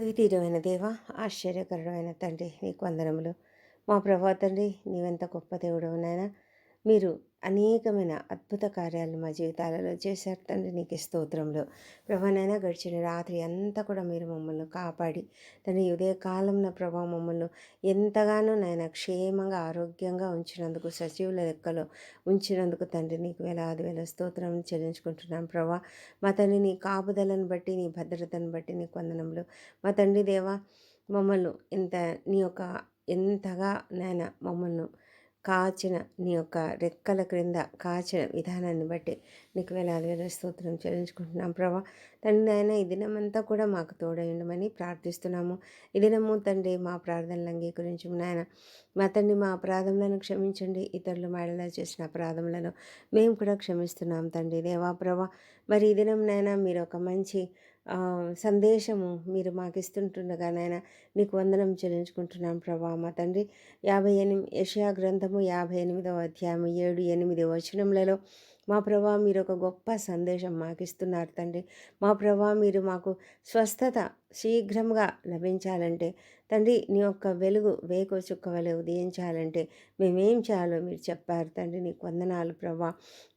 అద్వితీయమైన దేవ ఆశ్చర్యకరమైన తండ్రి నీకు వందనములు. మా ప్రభా తండ్రి నీవెంత గొప్ప దేవుడు నాయన. మీరు అనేకమైన అద్భుత కార్యాలు మా జీవితాలలో చేశారు. తండ్రి నీకు స్తోత్రంలో. ప్రభానైనా గడిచిన రాత్రి అంతా కూడా మీరు మమ్మల్ని కాపాడి తండ్రి ఉదయ కాలంలో ప్రభా మమ్మల్ని ఎంతగానో నాయన క్షేమంగా ఆరోగ్యంగా ఉంచినందుకు సజీవుల లెక్కలో ఉంచినందుకు తండ్రి నీకు వేలాది వేల స్తోత్రం చెల్లించుకుంటున్నాం ప్రభా. మా తండ్రి నీ కాపుదలను బట్టి నీ భద్రతను బట్టి నీ కొందనంలో మా తండ్రి దేవా మమ్మల్ని ఇంత నీ యొక్క ఎంతగా నాయన మమ్మల్ని కాచిన నీ యొక్క రెక్కల క్రింద కాచిన విధానాన్ని బట్టి నీకు వేలాది వేల స్తోత్రం చెల్లించుకుంటున్నాం. ప్రభా తండ్రి ఆయన ఈ దినమంతా కూడా మాకు తోడైండమని ప్రార్థిస్తున్నాము. ఈ దినము తండ్రి మా ప్రార్థనలు అంగీకరించి నాయన. మా తండ్రి మా అపరాధములను క్షమించండి. ఇతరులు మేడలా చేసిన అపరాధములను మేము కూడా క్షమిస్తున్నాం తండ్రి దేవా ప్రభా. మరి ఈ దినం నాయన మీరు ఒక మంచి సందేశము మీరు మాకు ఇస్తుంటుండగా నాయన నీకు వందనం చెల్లించుకుంటున్నాం ప్రభా మా తండ్రి. యాభై ఎనిమిది యషయా గ్రంథము యాభై ఎనిమిదవ అధ్యాయం ఏడు ఎనిమిది వచనములలో మా ప్రభా మీరు ఒక గొప్ప సందేశం మాకు ఇస్తున్నారు తండ్రి. మా ప్రభా మీరు మాకు స్వస్థత శీఘ్రంగా లభించాలంటే తండ్రి నీ యొక్క వెలుగు వేకు చుక్క వలె ఉదయించాలంటే మేమేం చేయాలో మీరు చెప్పారు తండ్రి నీకు వందనాలు ప్రభా.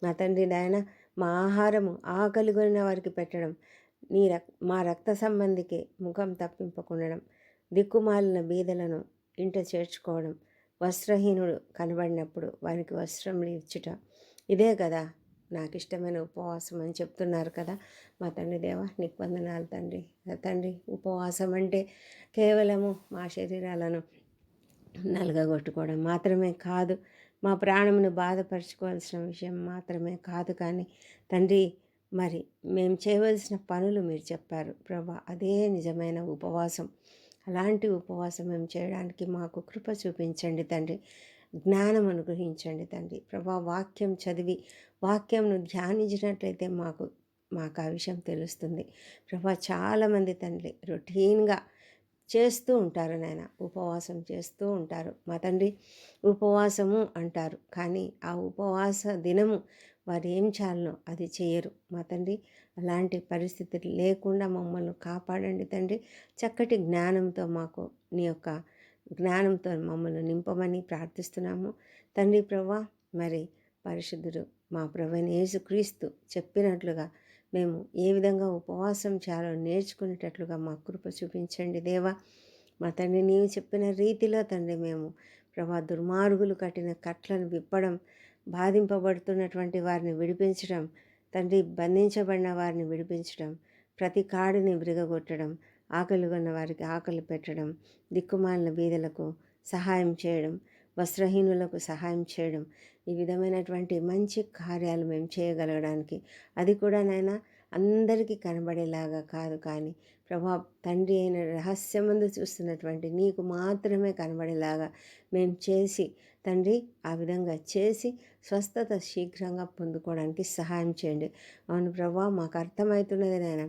మా తండ్రి నాయన మా ఆహారము ఆకలిగొనిన వారికి పెట్టడం నీ రక్ మా రక్త సంబంధికి ముఖం తప్పింపకుండడం దిక్కుమాలిన బీదలను ఇంట చేర్చుకోవడం వస్త్రహీనుడు కనబడినప్పుడు వారికి వస్త్రం ఇచ్చుట. ఇదే కదా నాకు ఇష్టమైన ఉపవాసం అని చెప్తున్నారు కదా మా తండ్రి దేవ నీకు వందనాలు తండ్రి. తండ్రి ఉపవాసం అంటే కేవలము మా శరీరాలను నలగగొట్టుకోవడం మాత్రమే కాదు మా ప్రాణమును బాధపరచుకోవాల్సిన విషయం మాత్రమే కాదు కానీ తండ్రి మరి మేము చేయవలసిన పనులు మీరు చెప్పారు. ప్రభా అదే నిజమైన ఉపవాసం. అలాంటి ఉపవాసం మేము చేయడానికి మాకు కృప చూపించండి తండ్రి. జ్ఞానం అనుగ్రహించండి తండ్రి. ప్రభా వాక్యం చదివి వాక్యంను ధ్యానించినట్లయితే మాకు మాకు ఆ విషయం తెలుస్తుంది. ప్రభా చాలామంది తండ్రి రొటీన్గా చేస్తూ ఉంటారు నాయన. ఉపవాసం చేస్తూ ఉంటారు. మా తండ్రి ఉపవాసము అంటారు. కానీ ఆ ఉపవాస దినము వారు ఏం చాలనో అది చేయరు. మా తండ్రి అలాంటి పరిస్థితులు లేకుండా మమ్మల్ని కాపాడండి తండ్రి. చక్కటి జ్ఞానంతో మాకు నీ యొక్క జ్ఞానంతో మమ్మల్ని నింపమని ప్రార్థిస్తున్నాము. తండ్రి ప్రభా మరి పరిశుద్ధుడు మా ప్రభుని యేసుక్రీస్తు చెప్పినట్లుగా మేము ఏ విధంగా ఉపవాసం చేయాలో నేర్చుకునేటట్లుగా మా కృప చూపించండి దేవా. మా తండ్రి నీవు చెప్పిన రీతిలో తండ్రి మేము ప్రభా దుర్మార్గులు కట్టిన కట్లను విప్పడం బాధింపబడుతున్నటువంటి వారిని విడిపించడం తండ్రి బంధించబడిన వారిని విడిపించడం ప్రతి కాడిని విరగగొట్టడం ఆకలి ఉన్న వారికి ఆకలి పెట్టడం దిక్కుమాలిన బీదలకు సహాయం చేయడం వస్త్రహీనులకు సహాయం చేయడం ఈ విధమైనటువంటి మంచి కార్యాలు మేము చేయగలగడానికి. అది కూడా నాయన అందరికీ కనబడేలాగా కాదు కానీ ప్రభా తండ్రి అయిన రహస్యమందు చూస్తున్నటువంటి నీకు మాత్రమే కనబడేలాగా మేము చేసి తండ్రి ఆ విధంగా చేసి స్వస్థత శీఘ్రంగా పొందుకోవడానికి సహాయం చేయండి. అవును ప్రభా మాకు అర్థమవుతున్నది నాయన.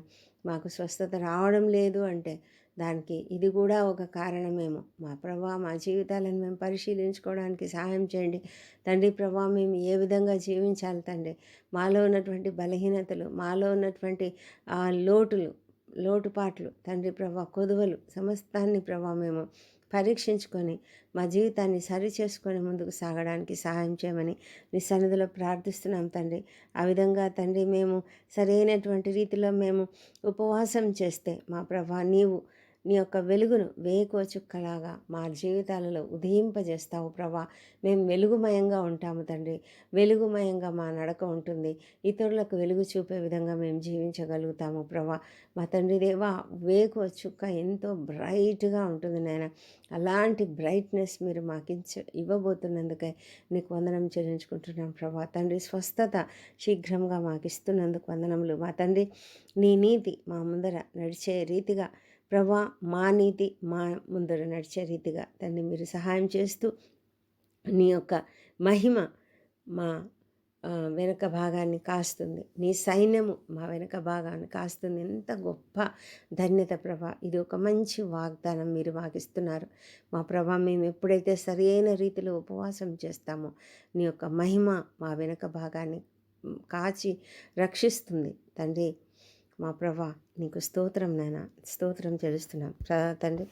మాకు స్వస్థత రావడం లేదు అంటే దానికి ఇది కూడా ఒక కారణమేమో. మా ప్రభా మా జీవితాలను మేము పరిశీలించుకోవడానికి సహాయం చేయండి. తండ్రి ప్రభా మేము ఏ విధంగా జీవించాలి తండ్రి? మాలో ఉన్నటువంటి బలహీనతలు మాలో ఉన్నటువంటి లోటులు లోటుపాట్లు తండ్రి ప్రభా కొదువలు సమస్తాన్ని ప్రభా మేము పరీక్షించుకొని మా జీవితాన్ని సరి చేసుకొని ముందుకు సాగడానికి సహాయం చేయమని నీ సన్నిధిలో ప్రార్థిస్తున్నాం తండ్రి. ఆ విధంగా తండ్రి మేము సరైనటువంటి రీతిలో మేము ఉపవాసం చేస్తే మా ప్రభా నీవు నీ యొక్క వెలుగును వేకుచుక్కలాగా మా జీవితాలలో ఉదయింపజేస్తావు ప్రభా. మేము వెలుగుమయంగా ఉంటాము తండ్రి. వెలుగుమయంగా మా నడక ఉంటుంది. ఇతరులకు వెలుగు చూపే విధంగా మేము జీవించగలుగుతాము ప్రభా. మా తండ్రి దేవా వేకు చుక్క ఎంతో బ్రైట్గా ఉంటుంది నాయన. అలాంటి బ్రైట్నెస్ మీరు మాకు ఇచ్చ ఇవ్వబోతున్నందుకే నీకు వందనం చెల్లించుకుంటున్నాం ప్రభా. తండ్రి స్వస్థత శీఘ్రంగా మాకు ఇస్తున్నందుకు వందనములు. మా తండ్రి నీ నీతి మా ముందర నడిచే రీతిగా ప్రభా మా నీతి మా ముందర నడిచే రీతిగా తండ్రి మీరు సహాయం చేస్తూ నీ యొక్క మహిమ మా వెనక భాగాన్ని కాస్తుంది. నీ సైన్యము మా వెనక భాగాన్ని కాస్తుంది. ఎంత గొప్ప ధన్యత ప్రభా. ఇది ఒక మంచి వాగ్దానం మీరు వాగిస్తున్నారు. మా ప్రభా మేము ఎప్పుడైతే సరైన రీతిలో ఉపవాసం చేస్తామో నీ యొక్క మహిమ మా వెనక భాగాన్ని కాచి రక్షిస్తుంది. తండ్రి మా ప్రభా నీకు స్తోత్రం నాయన స్తోత్రం చెల్లిస్తున్నాం. ప్రదా తండ్రి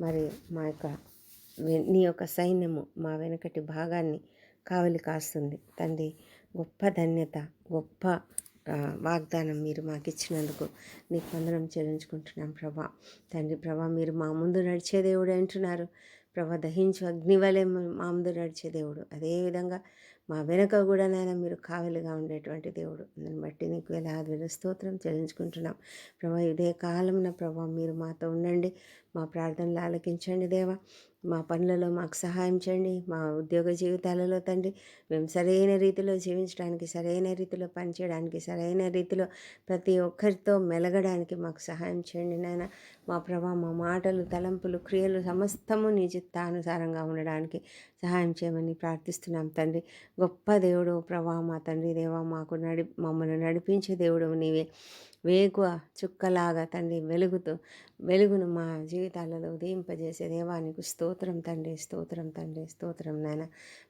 మరి మా యొక్క నీ యొక్క సైన్యము మా వెనకటి భాగాన్ని కావలి కాస్తుంది. తండ్రి గొప్ప ధన్యత గొప్ప వాగ్దానం మీరు మాకు ఇచ్చినందుకు నీకు వందనం చెల్లించుకుంటున్నాం ప్రభా. తండ్రి ప్రభా మీరు మా ముందు నడిచే దేవుడు అంటున్నారు. ప్రభా దహించు అగ్నివలే మా ముందు నడిచే దేవుడు. అదేవిధంగా మా వెనక కూడా నాయన మీరు కావలిగా ఉండేటువంటి దేవుడు. దాన్ని బట్టి నీకు వేలాది స్తోత్రం చెల్లించుకుంటున్నాం. ప్రభా ఇదే కాలంన ప్రభా మీరు మాతో ఉండండి. మా ప్రార్థనలు ఆలకించండి దేవా. మా పనులలో మాకు సహాయం చేయండి. మా ఉద్యోగ జీవితాలలో తండ్రి మేము సరైన రీతిలో జీవించడానికి సరైన రీతిలో పనిచేయడానికి సరైన రీతిలో ప్రతి ఒక్కరితో మెలగడానికి మాకు సహాయం చేయండి నాయన. మా ప్రభా మా మాటలు తలంపులు క్రియలు సమస్తము నీ చిత్తానుసారంగా ఉండడానికి సహాయం చేయమని ప్రార్థిస్తున్నాం తండ్రి. గొప్ప దేవుడు ప్రభా మా తండ్రి దేవా మాకు నడి మమ్మల్ని నడిపించే దేవుడు నీవే. వేగువ చుక్కలాగా తండ్రి వెలుగుతూ వెలుగును మా జీవితాలలో ఉదయింపజేసే దేవా నీకు స్తోత్రం తండ్రి స్తోత్రం తండ్రి స్తోత్రం నాయన.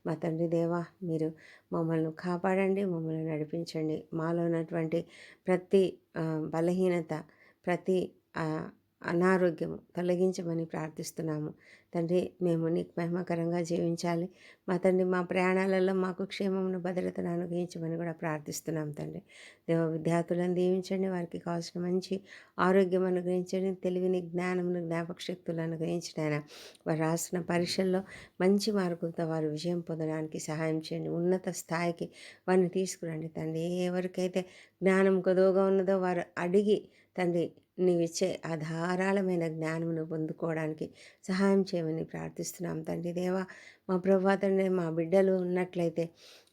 మా తండ్రి దేవా మీరు మమ్మల్ని కాపాడండి మమ్మల్ని నడిపించండి. మాలో ఉన్నటువంటి ప్రతి బలహీనత ప్రతి అనారోగ్యము తొలగించమని ప్రార్థిస్తున్నాము. తండ్రి మేము నీకు మహిమకరంగా జీవించాలి. మా తండ్రి మా ప్రయాణాలలో మాకు క్షేమమును భద్రతను అనుగ్రహించమని కూడా ప్రార్థిస్తున్నాం తండ్రి. దేవ విద్యార్థులను దీవించండి. వారికి కావాల్సిన మంచి ఆరోగ్యం అనుగ్రహించండి. తెలివిని జ్ఞానమును జ్ఞాపక శక్తులు ఆయన. వారు రాసిన పరీక్షల్లో మంచి మార్కులతో వారు విజయం పొందడానికి సహాయం చేయండి. ఉన్నత స్థాయికి వారిని తీసుకురండి తండ్రి. ఎవరికైతే జ్ఞానం కొదవగా ఉన్నదో వారు అడిగి తండ్రి నీవిచ్చే ఆ జ్ఞానమును పొందుకోవడానికి సహాయం చేయమని ప్రార్థిస్తున్నాం. తండ్రి దేవా మా ప్రభా తండ్రి మా బిడ్డలు ఉన్నట్లయితే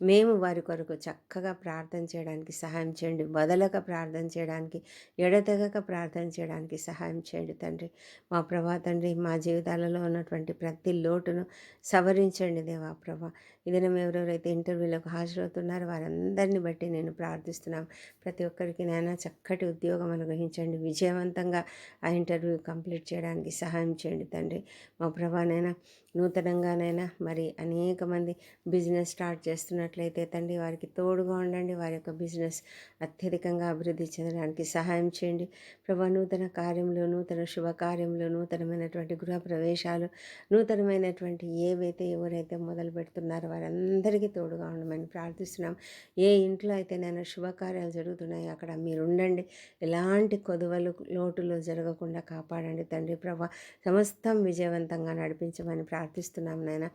మేము వారి కొరకు చక్కగా ప్రార్థన చేయడానికి సహాయం చేయండి. వదలక ప్రార్థన చేయడానికి ఎడతెగక ప్రార్థన చేయడానికి సహాయం చేయండి తండ్రి. మా ప్రభా తండ్రి మా జీవితాలలో ఉన్నటువంటి ప్రతి లోటును సవరించండి దేవా ప్రభా. ఇదిన ఎవరెవరైతే ఇంటర్వ్యూలకు హాజరవుతున్నారో వారందరిని బట్టి నేను ప్రార్థిస్తున్నాను ప్రతి ఒక్కరికి నైనా చక్కటి ఉద్యోగం అనుగ్రహించండి. విజయవంతంగా ఆ ఇంటర్వ్యూ కంప్లీట్ చేయడానికి సహాయం చేయండి తండ్రి. మా ప్రభానైనా నూతనంగానైనా మరి అనేక మంది బిజినెస్ స్టార్ట్ చేస్తున్నట్లయితే తండ్రి వారికి తోడుగా ఉండండి. వారి యొక్క బిజినెస్ అత్యధికంగా అభివృద్ధి చెందడానికి సహాయం చేయండి. ప్రభా నూతన కార్యంలో నూతన శుభకార్యంలో నూతనమైనటువంటి గృహ ప్రవేశాలు నూతనమైనటువంటి ఏవైతే ఎవరైతే మొదలు పెడుతున్నారో వారందరికీ తోడుగా ఉండమని ప్రార్థిస్తున్నాం. ఏ ఇంట్లో అయితే నేను శుభకార్యాలు జరుగుతున్నాయో అక్కడ మీరు ఉండండి ఎలాంటి కొదవలు లోటులు జరగకుండా కాపాడండి తండ్రి ప్రభా. సమస్తం విజయవంతంగా నడిపించమని ప్రార్థిస్తున్నాం నాయన.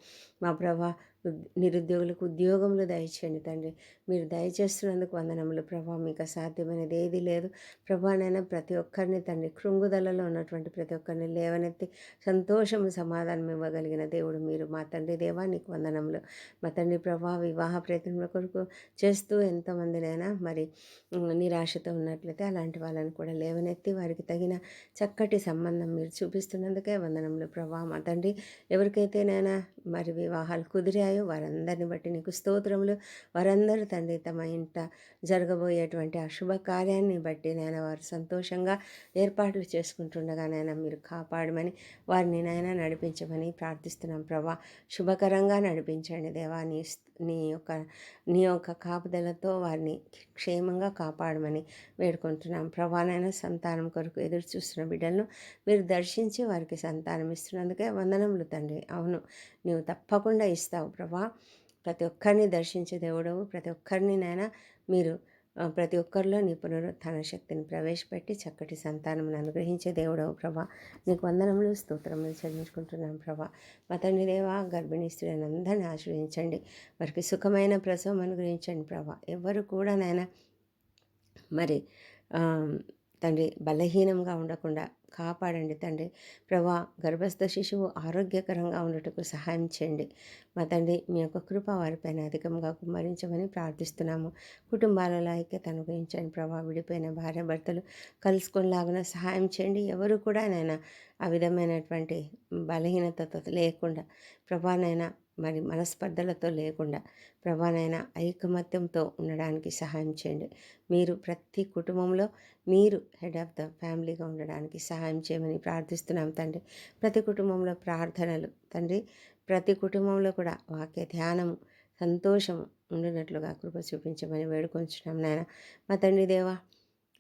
మా ప్రభా నిరుద్యోగులకు ఉద్యోగములు దయచేయండి తండ్రి. మీరు దయచేస్తున్నందుకు వందనములు. ప్రభా మీకు అసాధ్యమైనది ఏది లేదు. ప్రభా నైనా ప్రతి ఒక్కరిని తండ్రి కృంగుదలలో ఉన్నటువంటి ప్రతి ఒక్కరిని లేవనెత్తి సంతోషము సమాధానం ఇవ్వగలిగిన దేవుడు మీరు. మా తండ్రి దేవా నీకు వందనములు. మా తండ్రి ప్రభా వివాహ ప్రయత్నముల కొరకు చేస్తూ ఎంతమందినైనా మరి నిరాశతో ఉన్నట్లయితే అలాంటి వాళ్ళని కూడా లేవనెత్తి వారికి తగిన చక్కటి సంబంధం మీరు చూపిస్తున్నందుకే వందనములు. ప్రభా మా తండ్రి ఎవరికైతేనైనా మరి వివాహాలు కుదిరాయో వారందరిని బట్టి నీకు స్తోత్రములు. వారందరూ తండ్రి తమ ఇంట జరగబోయేటువంటి ఆ కార్యాన్ని బట్టి నేను వారు సంతోషంగా ఏర్పాట్లు చేసుకుంటుండగా నాయన మీరు కాపాడమని వారిని నాయన నడిపించమని ప్రార్థిస్తున్నాం. ప్రభా శుభకరంగా నడిపించండి దేవా. నీ స్- నీ యొక్క నీ యొక్క కాపుదలతో వారిని క్షేమంగా కాపాడమని వేడుకుంటున్నాం. ప్రభానైనా సంతానం కొరకు ఎదురు చూస్తున్న బిడ్డలను మీరు దర్శించి వారికి సంతానం ఇస్తున్నందుకే వందనములు తండ్రి. అవును నీవు తప్పకుండా ఇస్తావు ప్రభా. ప్రతి ఒక్కరిని దర్శించే దేవుడవు. ప్రతి ఒక్కరిని నాయన మీరు ప్రతి ఒక్కరిలో నీ పునరుత్థాన శక్తిని ప్రవేశపెట్టి చక్కటి సంతానం అనుగ్రహించే దేవుడవు ప్రభా. నీకు వందనములు స్తోత్రములు చెల్లించుకుంటున్నాం ప్రభా. మా తండ్రి దేవా గర్భిణీ స్త్రీలను అందరినీ ఆశ్రయించండి. వారికి సుఖమైన ప్రసవం అనుగ్రహించండి ప్రభా. ఎవరు కూడా నాయన మరి తండ్రి బలహీనంగా ఉండకుండా కాపాడండి తండ్రి. ప్రభా గర్భస్థ శిశువు ఆరోగ్యకరంగా ఉండటకు సహాయం చేయండి. మా తండ్రి మీ యొక్క కృప వారిపైన అధికంగా కుమ్మరించమని ప్రార్థిస్తున్నాము. కుటుంబాలలో ఐక్యత అనుగ్రహించండి ప్రభా. విడిపోయిన భార్య భర్తలు కలుసుకొనిలాగున సహాయం చేయండి. ఎవరు కూడా నైనా ఆ విధమైనటువంటి బలహీనతతో లేకుండా. ప్రభానైనా మరి మనస్పర్ధలతో లేకుండా ప్రభానైనా ఐకమత్యంతో ఉండడానికి సహాయం చేయండి. మీరు ప్రతి కుటుంబంలో మీరు హెడ్ ఆఫ్ ద ఫ్యామిలీగా ఉండడానికి సహాయం చేయమని ప్రార్థిస్తున్నాం తండ్రి. ప్రతి కుటుంబంలో ప్రార్థనలు తండ్రి. ప్రతి కుటుంబంలో కూడా వాక్య ధ్యానము సంతోషము ఉండినట్లుగా కృప చూపించమని వేడుకొంచున్నాం నాయన. మా తండ్రి దేవా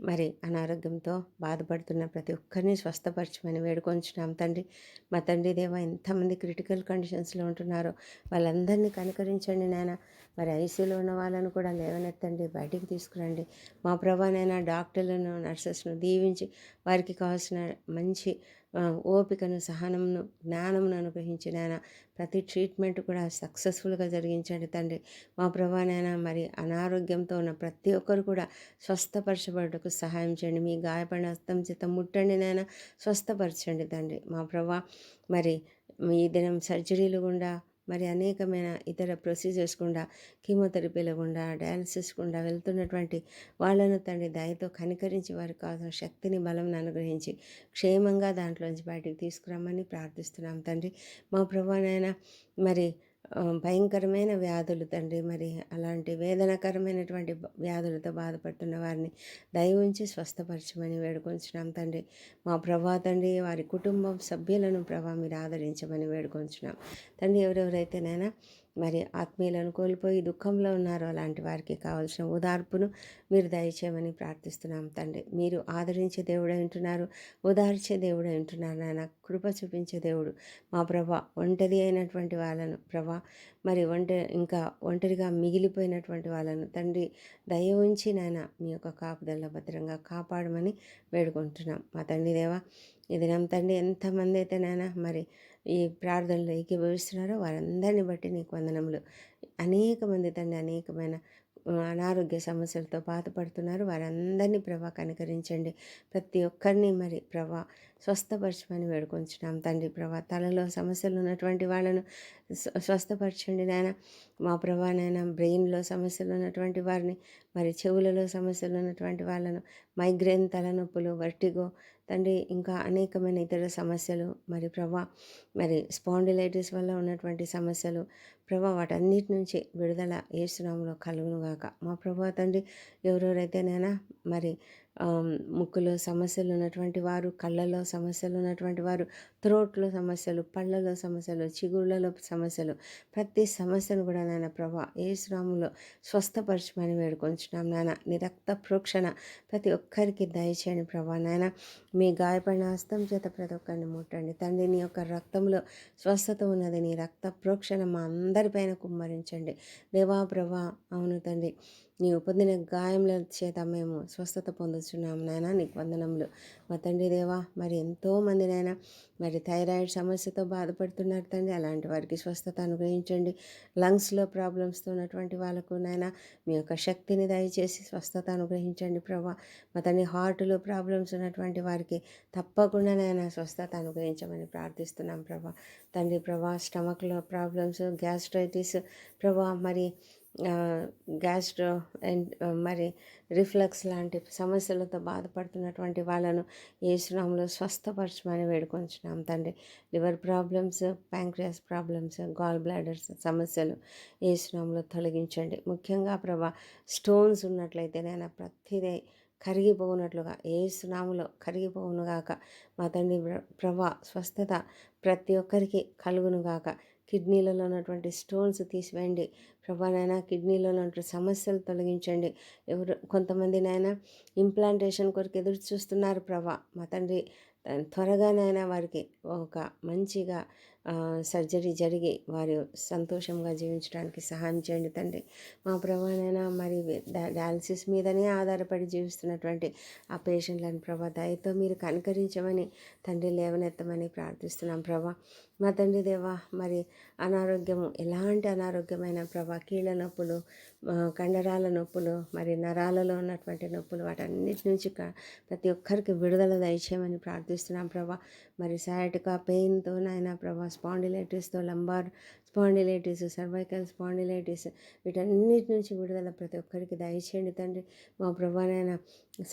మరి అనారోగ్యంతో బాధపడుతున్న ప్రతి ఒక్కరిని స్వస్థపరచమని వేడుకొంచున్నాం. తండ్రి మా తండ్రి దేవ ఎంతమంది క్రిటికల్ కండిషన్స్లో ఉంటున్నారో వాళ్ళందరినీ కనుకరించండి నాయన. మరి ఐసీలో ఉన్న వాళ్ళను కూడా లేవనెత్తండి బయటికి తీసుకురండి. మా ప్రభానైనా డాక్టర్లను నర్సెస్ను దీవించి వారికి కావాల్సిన మంచి ఓపికను సహనమును జ్ఞానమును అనుగ్రహించిన ప్రతి ట్రీట్మెంట్ కూడా సక్సెస్ఫుల్గా జరిగించండి తండ్రి. మా ప్రభానైనా మరి అనారోగ్యంతో ఉన్న ప్రతి ఒక్కరు కూడా స్వస్థపరచబడటకు సహాయం చేయండి. మీ గాయపడిన హస్తం చేత ముట్టండి నాయన స్వస్థపరచండి తండ్రి. మా ప్రభా మరి ఈ దినం సర్జరీలు గుండా మరి అనేకమైన ఇతర ప్రొసీజర్స్ గుండా కీమోథెరపీల గుండా డయాలసిస్ గుండా వెళ్తున్నటువంటి వాళ్ళను తండ్రి దయతో కనికరించి వారికి కావాల్సిన శక్తిని బలం అనుగ్రహించి క్షేమంగా దాంట్లోంచి బయటికి తీసుకురమ్మని ప్రార్థిస్తున్నాం తండ్రి. మా ప్రభానైనా మరి భయంకరమైన వ్యాధులు తండ్రి. మరి అలాంటి వేదనకరమైనటువంటి వ్యాధులతో బాధపడుతున్న వారిని దయ ఉంచి స్వస్థపరచమని వేడుకొంచున్నాం తండ్రి. మా ప్రభా తండ్రి వారి కుటుంబం సభ్యులను ప్రభా మీరు ఆదరించమని వేడుకొంచున్నాం. తండ్రి ఎవరెవరైతేనైనా మరి ఆత్మీయులను కోల్పోయి దుఃఖంలో ఉన్నారో అలాంటి వారికి కావాల్సిన ఓదార్పును మీరు దయచేయమని ప్రార్థిస్తున్నాం తండ్రి. మీరు ఆదరించే దేవుడు వింటున్నారు ఓదార్చే దేవుడు వింటున్నారు నాయన. కృప చూపించే దేవుడు మా ప్రభా ఒంటరి అయినటువంటి వాళ్ళను ప్రభా మరి ఒంట ఇంకా ఒంటరిగా మిగిలిపోయినటువంటి వాళ్ళను తండ్రి దయ ఉంచి నాయన మీ యొక్క కాపుదల భద్రంగా కాపాడమని వేడుకుంటున్నాం. మా తండ్రి దేవా ఇది తండ్రి ఎంతమంది అయితే నాయన మరి ఈ ప్రార్థనలో ఏకీభవిస్తున్నారో వారందరిని బట్టి నీకు వందనములు. అనేక మంది తండ్రి అనేకమైన అనారోగ్య సమస్యలతో బాధపడుతున్నారు. వారందరినీ ప్రభా కనికరించండి. ప్రతి ఒక్కరిని మరి ప్రభా స్వస్థపరచమని వేడుకొంచున్నాం. తండ్రి ప్రభా తలలో సమస్యలు ఉన్నటువంటి వాళ్ళను స్వస్థపరచండి నాయన. మా ప్రభా నాయన బ్రెయిన్లో సమస్యలు ఉన్నటువంటి వారిని మరి చెవులలో సమస్యలు ఉన్నటువంటి వాళ్ళను మైగ్రేన్ తలనొప్పులు వర్టిగో తండ్రి ఇంకా అనేకమైన ఇతర సమస్యలు మరి ప్రభా మరి స్పాండిలైటిస్ వల్ల ఉన్నటువంటి సమస్యలు ప్రభా వాటన్నిటి నుంచి విడుదల ఏసునామంలో కలుగునుగాక మా ప్రభా తండ్రి ఎవరెవరైతేనైనా మరి ముక్కులో సమస్యలు ఉన్నటువంటి వారు కళ్ళలో సమస్యలు ఉన్నటువంటి వారు త్రోట్లో సమస్యలు పళ్ళలో సమస్యలు చిగుళ్ళలో సమస్యలు ప్రతి సమస్యను కూడా నాయన ప్రభా ఏ శ్రాములో స్వస్థపరచమని వేడుకొంచున్నాం నాన్న నీ రక్త ప్రోక్షణ ప్రతి ఒక్కరికి దయచేయండి ప్రభా నాయన. మీ గాయపడిన హస్తం చేత ప్రతి ఒక్కరిని ముట్టండి. తండ్రి నీ యొక్క రక్తంలో స్వస్థత ఉన్నది. నీ రక్త ప్రోక్షణ మా అందరిపైన కుమ్మరించండి. దేవా ప్రభా అవును తండ్రి. నీవు పొందిన గాయముల చేత మేము స్వస్థత పొందుతున్నాము నాయన. నీకు వందనములు. మా తండ్రి దేవా మరి ఎంతోమంది నాయన మరి థైరాయిడ్ సమస్యతో బాధపడుతున్నారు తండ్రి. అలాంటి వారికి స్వస్థత అనుగ్రహించండి. లంగ్స్లో ప్రాబ్లమ్స్తో ఉన్నటువంటి వాళ్ళకు నాయన మీ యొక్క శక్తిని దయచేసి స్వస్థత అనుగ్రహించండి ప్రభా. మా తండ్రి హార్ట్లో ప్రాబ్లమ్స్ ఉన్నటువంటి వారికి తప్పకుండా నాయన స్వస్థత అనుగ్రహించమని ప్రార్థిస్తున్నాం ప్రభా. తండ్రి ప్రభా స్టమక్లో ప్రాబ్లమ్స్ గ్యాస్ట్రైటిస్ ప్రభా మరి గ్యాస్ట్రో అండ్ మరి రిఫ్లక్స్ లాంటి సమస్యలతో బాధపడుతున్నటువంటి వాళ్ళను ఏసునాంలో స్వస్థపరచమని వేడుకొంచున్నాం తండ్రి. Liver problems pancreas problems gall bladders సమస్యలు ఏసునాంలో తొలగించండి. ముఖ్యంగా ప్రభా స్టోన్స్ ఉన్నట్లయితే నేను ప్రతిదీ కరిగిపోనట్లుగా సునాములో కరిగిపోవునుగాక మా తండ్రి ప్రభా స్వస్థత ప్రతి ఒక్కరికి కలుగునుగాక కిడ్నీలలో ఉన్నటువంటి స్టోన్స్ తీసివేయండి. ప్రభా నాయన కిడ్నీలో ఉన్నటువంటి సమస్యలు తొలగించండి. ఎవరు కొంతమంది నాయన ఇంప్లాంటేషన్ కొరకు ఎదురు చూస్తున్నారు ప్రభా. మా తండ్రి త్వరగానైనా వారికి ఒక మంచిగా సర్జరీ జరిగి వారు సంతోషంగా జీవించడానికి సహాయం చేయండి తండ్రి. మా ప్రభానైనా మరి డయాలసిస్ మీదనే ఆధారపడి జీవిస్తున్నటువంటి ఆ పేషెంట్లను ప్రభా దయతో మీరు కనుకరించమని తండ్రి లేవనెత్తమని ప్రార్థిస్తున్నాం ప్రభా. మా తండ్రి దేవా మరి అనారోగ్యము ఎలాంటి అనారోగ్యమైన ప్రభా కీళ్ళ నొప్పులు కండరాల నొప్పులు మరి నరాలలో ఉన్నటువంటి నొప్పులు వాటన్నిటి నుంచి ప్రతి ఒక్కరికి విడుదల దయచేయమని ప్రార్థిస్తున్నాం ప్రభా. మరి సయాటికా పెయిన్తో నాయన ప్రభా స్పాండిలైటిస్తో లంబార్ స్పాండిలైటిస్ సర్వైకల్ స్పాండిలైటిస్ వీటన్నిటి నుంచి విడుదల ప్రతి ఒక్కరికి దయచేయండి తండ్రి. మా ప్రభానైనా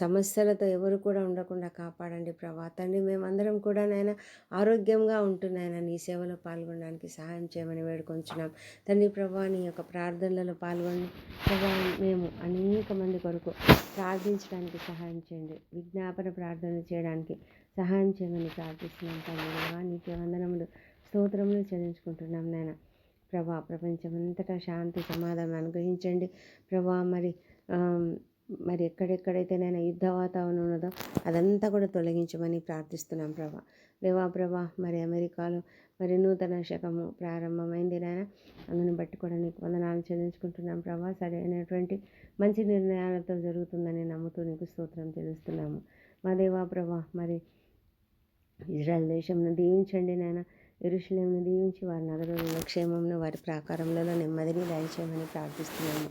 సమస్యలతో ఎవరు కూడా ఉండకుండా కాపాడండి ప్రభా. తండ్రి మేమందరం కూడా నాయన ఆరోగ్యంగా ఉంటున్నాయన నీ సేవలో పాల్గొనడానికి సహాయం చేయమని వేడుకొంచున్నాం. తండ్రి ప్రభా నీ యొక్క ప్రార్థనలలో పాల్గొని ప్రభా మేము అనేక మంది కొరకు ప్రార్థించడానికి సహాయం చేయండి. విజ్ఞాపన ప్రార్థన చేయడానికి సహాయం చేయమని ప్రార్థిస్తున్నాం తండ్రి. నీకే వందనములు స్తోత్రములు చెల్లించుకుంటున్నాం నాయన. ప్రభా ప్రపంచమంతటా శాంతి సమాధానం అనుగ్రహించండి. ప్రభా మరి మరి ఎక్కడెక్కడైతే నేను యుద్ధ వాతావరణం ఉన్నదో అదంతా కూడా తొలగించమని ప్రార్థిస్తున్నాం ప్రభా. దేవా ప్రభా మరి అమెరికాలో మరి నూతన శకము ప్రారంభమైంది నాయన. అందుని బట్టి కూడా నీకు వందనాలు చెల్లించుకుంటున్నాం ప్రభా. సరైనటువంటి మంచి నిర్ణయాలతో జరుగుతుందని నమ్ముతూ నీకు స్తోత్రం చెల్లిస్తున్నాము. మా దేవా ప్రభా మరి ఇజ్రాయల్ దేశంను దీవించండి నాయన. ఎరుషులేమును దీవించి వారి నగరంలో క్షేమంను వారి ప్రాకారంలో నెమ్మదిని దయచేయమని ప్రార్థిస్తున్నాము.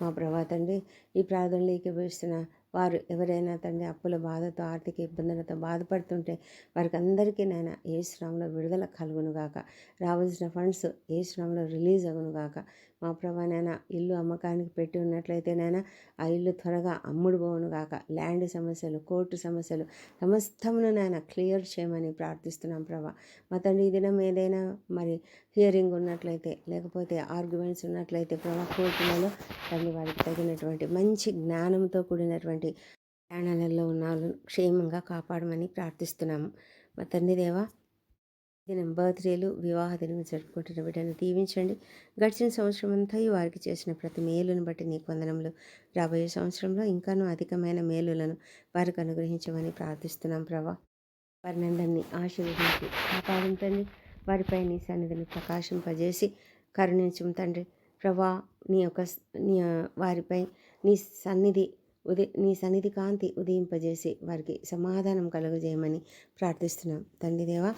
మా ప్రభా తండ్రి ఈ ప్రార్థనలు ఏకీభవిస్తున్న వారు ఎవరైనా తండ్రి అప్పుల బాధతో ఆర్థిక ఇబ్బందులతో బాధపడుతుంటే వారికి అందరికీ నాయన ఏ శ్రమంలో విడుదల కలుగునుగాక. రావాల్సిన ఫండ్స్ ఏ శ్రమంలో రిలీజ్ అగును గాక మా ప్రభా నాయన ఇల్లు అమ్మకానికి పెట్టి ఉన్నట్లయితే నాయన ఆ ఇల్లు త్వరగా అమ్ముడు పోవును గాక. ల్యాండ్ సమస్యలు కోర్టు సమస్యలు సమస్తమును నాయన క్లియర్ చేయమని ప్రార్థిస్తున్నాం ప్రభా. మా తండ్రి ఈ దినం ఏదైనా మరి హియరింగ్ ఉన్నట్లయితే లేకపోతే ఆర్గ్యుమెంట్స్ ఉన్నట్లయితే ప్రభా కోర్టులలో తండ్రి వారికి తగినటువంటి మంచి జ్ఞానంతో కూడినటువంటి ప్రయాణాలలో ఉన్న క్షేమంగా కాపాడమని ప్రార్థిస్తున్నాము. మా తండ్రి దేవా దినం బర్త్డేలు వివాహ దినం జరుపుకుంటున్న బిడ్డను దీవించండి. గడిచిన సంవత్సరం అంతా వారికి చేసిన ప్రతి మేలును బట్టి నీకు వందనములు. రాబోయే సంవత్సరంలో ఇంకానూ అధికమైన మేలులను వారికి అనుగ్రహించమని ప్రార్థిస్తున్నాం ప్రభా. వారినందరినీ ఆశీర్వదించి కాపాడడం తండ్రి. వారిపై నీ సన్నిధిని ప్రకాశింపజేసి కరుణించం తండ్రి. ప్రభా నీ యొక్క నీ వారిపై నీ సన్నిధి ఉదయ నీ సన్నిధి కాంతి ఉదయింపజేసి వారికి సమాధానం కలుగజేయమని ప్రార్థిస్తున్నాం. తండ్రిదేవా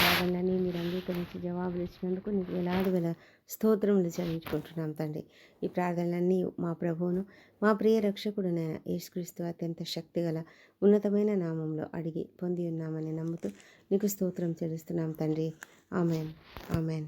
ప్రార్థనని మీరు అంగీకరించి జవాబులు ఇచ్చినందుకు నీకు వేలాది వేల స్తోత్రములు చెల్లించుకుంటున్నాం తండ్రి. ఈ ప్రార్థనలన్నీ మా ప్రభువును మా ప్రియ రక్షకుడునైన యేసుక్రీస్తు అత్యంత శక్తిగల ఉన్నతమైన నామంలో అడిగి పొంది ఉన్నామని నమ్ముతూ నీకు స్తోత్రం చెల్లిస్తున్నాం తండ్రి. ఆమెన్. ఆమెన్.